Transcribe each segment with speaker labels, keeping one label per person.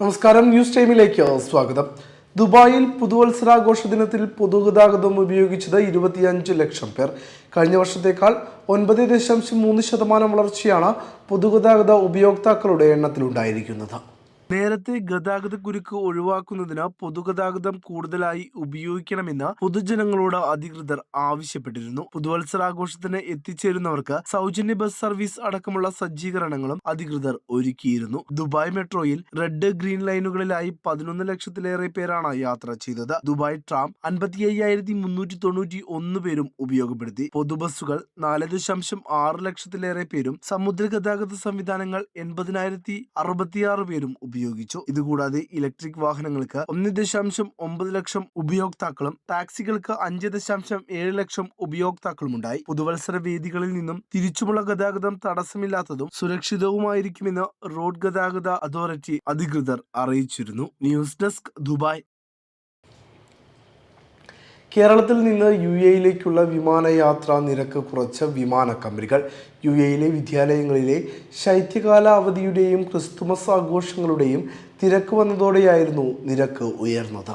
Speaker 1: നമസ്കാരം. ന്യൂസ് ടൈമിലേക്ക് സ്വാഗതം. ദുബായിൽ പുതുവത്സരാഘോഷ ദിനത്തിൽ പൊതുഗതാഗതം ഉപയോഗിച്ചത് ഇരുപത്തിയഞ്ച് ലക്ഷം പേർ. കഴിഞ്ഞ വർഷത്തേക്കാൾ ഒൻപത് ദശാംശം മൂന്ന് ശതമാനം വളർച്ചയാണ് പൊതുഗതാഗത ഉപയോക്താക്കളുടെ എണ്ണത്തിലുണ്ടായിരിക്കുന്നത്. നേരത്തെ ഗതാഗത കുരുക്ക് ഒഴിവാക്കുന്നതിന് പൊതുഗതാഗതം കൂടുതലായി ഉപയോഗിക്കണമെന്ന് പൊതുജനങ്ങളോട് അധികൃതർ ആവശ്യപ്പെട്ടിരുന്നു. പുതുവത്സരാഘോഷത്തിന് എത്തിച്ചേരുന്നവർക്ക് സൗജന്യ ബസ് സർവീസ് അടക്കമുള്ള സജ്ജീകരണങ്ങളും അധികൃതർ ഒരുക്കിയിരുന്നു. ദുബായ് മെട്രോയിൽ റെഡ് ഗ്രീൻ ലൈനുകളിലായി പതിനൊന്ന് ലക്ഷത്തിലേറെ പേരാണ് യാത്ര ചെയ്തത്. ദുബായ് ട്രാം അൻപത്തി അയ്യായിരത്തി മുന്നൂറ്റി തൊണ്ണൂറ്റി ഒന്ന് പേരും ഉപയോഗപ്പെടുത്തി. പൊതുബസ്സുകൾ നാല് ദശാംശം ആറ് ലക്ഷത്തിലേറെ പേരും സമുദ്ര ഗതാഗത സംവിധാനങ്ങൾ എൺപതിനായിരത്തി അറുപത്തിയാറ് പേരും ഉപയോഗിച്ചു ഇതുകൂടാതെ ഇലക്ട്രിക് വാഹനങ്ങൾക്ക് ഒന്ന് ദശാംശം ഒമ്പത് ലക്ഷം ഉപയോക്താക്കളും ടാക്സികൾക്ക് അഞ്ച് ദശാംശം ഏഴ് ലക്ഷം ഉപയോക്താക്കളും ഉണ്ടായി പുതുവത്സര വേദികളിൽ നിന്നും തിരിച്ചുമുള്ള ഗതാഗതം തടസ്സമില്ലാത്തതും സുരക്ഷിതവുമായിരിക്കുമെന്ന് റോഡ് ഗതാഗത അതോറിറ്റി അധികൃതർ അറിയിച്ചിരുന്നു. News desk Dubai. കേരളത്തിൽ നിന്ന് യു എയിലേക്കുള്ള വിമാനയാത്രാ നിരക്ക് കുറച്ച വിമാന കമ്പനികൾ യു എയിലെ വിദ്യാലയങ്ങളിലെ ശൈത്യകാല അവധിയുടെയും ക്രിസ്തുമസ് ആഘോഷങ്ങളുടെയും തിരക്ക് വന്നതോടെയായിരുന്നു നിരക്ക് ഉയർന്നത്.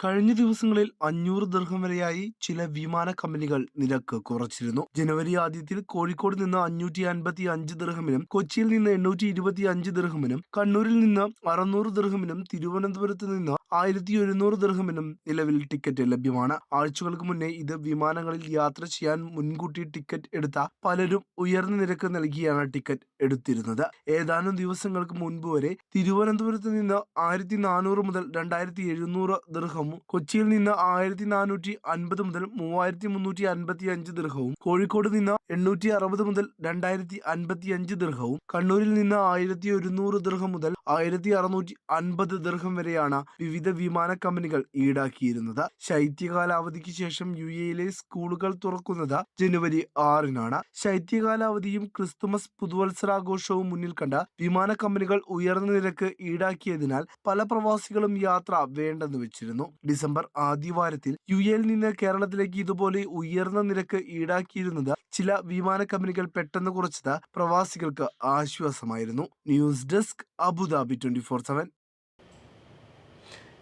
Speaker 1: കഴിഞ്ഞ ദിവസങ്ങളിൽ അഞ്ഞൂറ് ദീർഘം വരെയായി ചില വിമാന കമ്പനികൾ നിരക്ക് കുറച്ചിരുന്നു. ജനുവരി ആദ്യത്തിൽ കോഴിക്കോട് നിന്ന് അഞ്ഞൂറ്റി അൻപത്തി അഞ്ച് ദീർഘമിനും കൊച്ചിയിൽ നിന്ന് എണ്ണൂറ്റി ഇരുപത്തി അഞ്ച് ദീർഘമിനും കണ്ണൂരിൽ നിന്ന് അറുന്നൂറ് ദീർഘമിനും തിരുവനന്തപുരത്ത് നിന്ന് ആയിരത്തി ഒരുന്നൂറ് ദൃഹമിനും നിലവിൽ ടിക്കറ്റ് ലഭ്യമാണ്. ആഴ്ചകൾക്ക് മുന്നേ ഇത് വിമാനങ്ങളിൽ യാത്ര ചെയ്യാൻ മുൻകൂട്ടി ടിക്കറ്റ് എടുത്ത പലരും ഉയർന്ന നിരക്ക് നൽകിയാണ് ടിക്കറ്റ് എടുത്തിരുന്നത്. ഏതാനും ദിവസങ്ങൾക്ക് മുൻപ് വരെ തിരുവനന്തപുരത്ത് നിന്ന് ആയിരത്തി നാനൂറ് മുതൽ രണ്ടായിരത്തി എഴുന്നൂറ് ദൃഹവും കൊച്ചിയിൽ നിന്ന് ആയിരത്തി നാനൂറ്റി അൻപത് മുതൽ മൂവായിരത്തി മുന്നൂറ്റി അൻപത്തി അഞ്ച് ദൃഹവും കോഴിക്കോട് നിന്ന് എണ്ണൂറ്റി അറുപത് മുതൽ രണ്ടായിരത്തി അൻപത്തി അഞ്ച് ദൃഹവും കണ്ണൂരിൽ നിന്ന് ആയിരത്തി ഒരുന്നൂറ് ദൃഹം മുതൽ ആയിരത്തി അറുന്നൂറ്റി അൻപത് ദൃഹം വരെയാണ് വിവിധ വിമാന കമ്പനികൾ ഈടാക്കിയിരുന്നത്. ശൈത്യകാലാവധിക്ക് ശേഷം യു എയിലെ സ്കൂളുകൾ തുറക്കുന്നത് ജനുവരി ആറിനാണ്. ശൈത്യകാലാവധിയും ക്രിസ്തുമസ് പുതുവത്സരാഘോഷവും മുന്നിൽ കണ്ട വിമാന കമ്പനികൾ ഉയർന്ന നിരക്ക് ഈടാക്കിയതിനാൽ പല പ്രവാസികളും യാത്ര വേണ്ടെന്ന് വെച്ചിരുന്നു. ഡിസംബർ ആദ്യവാരത്തിൽ യു എയിൽ നിന്ന് കേരളത്തിലേക്ക് ഇതുപോലെ ഉയർന്ന നിരക്ക് ഈടാക്കിയിരുന്നത് ചില വിമാന കമ്പനികൾ പെട്ടെന്ന് കുറച്ചത് പ്രവാസികൾക്ക് ആശ്വാസമായിരുന്നു. News desk Abu Dhabi twenty four seven.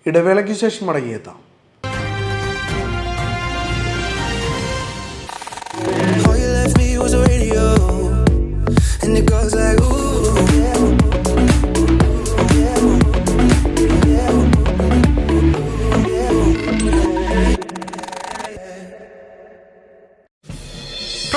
Speaker 1: ഇടവേളയ്ക്ക് ശേഷം മടങ്ങിയെത്താം
Speaker 2: it goes like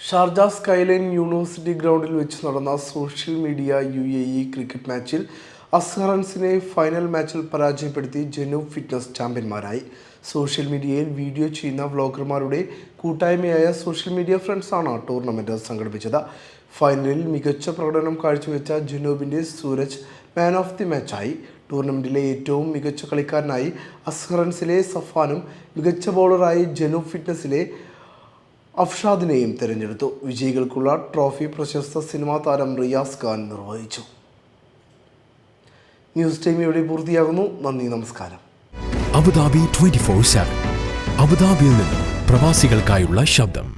Speaker 1: Sharjah Skyline university ഗ്രൗണ്ടിൽ വെച്ച് നടന്ന social media U A E cricket മാച്ചിൽ അസ്ഹറൻസിനെ ഫൈനൽ മാച്ചിൽ പരാജയപ്പെടുത്തി ജനൂബ് ഫിറ്റ്നസ് ചാമ്പ്യന്മാരായി. സോഷ്യൽ മീഡിയയിൽ വീഡിയോ ചെയ്യുന്ന വ്ളോഗർമാരുടെ കൂട്ടായ്മയായ സോഷ്യൽ മീഡിയ ഫ്രണ്ട്സാണ് ടൂർണമെന്റ് സംഘടിപ്പിച്ചത്. ഫൈനലിൽ മികച്ച പ്രകടനം കാഴ്ചവെച്ച ജനൂബിന്റെ സൂരജ് മാൻ ഓഫ് ദി മാച്ചായി ടൂർണമെന്റിലെ ഏറ്റവും മികച്ച കളിക്കാരനായി അസ്ഹറൻസിലെ സഫാനും മികച്ച ബൗളറായി ജനൂബ് ഫിറ്റ്നസിലെ അഫ്ഷാദിനെയും തിരഞ്ഞെടുത്തു. വിജയികൾക്കുള്ള ട്രോഫി പ്രശസ്ത സിനിമാ താരം റിയാസ് ഖാൻ നിർവഹിച്ചു. ന്യൂസ് ടൈം ഇവിടെ പൂർത്തിയാകുന്നു. നന്ദി നമസ്കാരം.
Speaker 3: Abu Dhabi twenty four seven. അബുദാബിയിൽ നിന്നും പ്രവാസികൾക്കായുള്ള ശബ്ദം.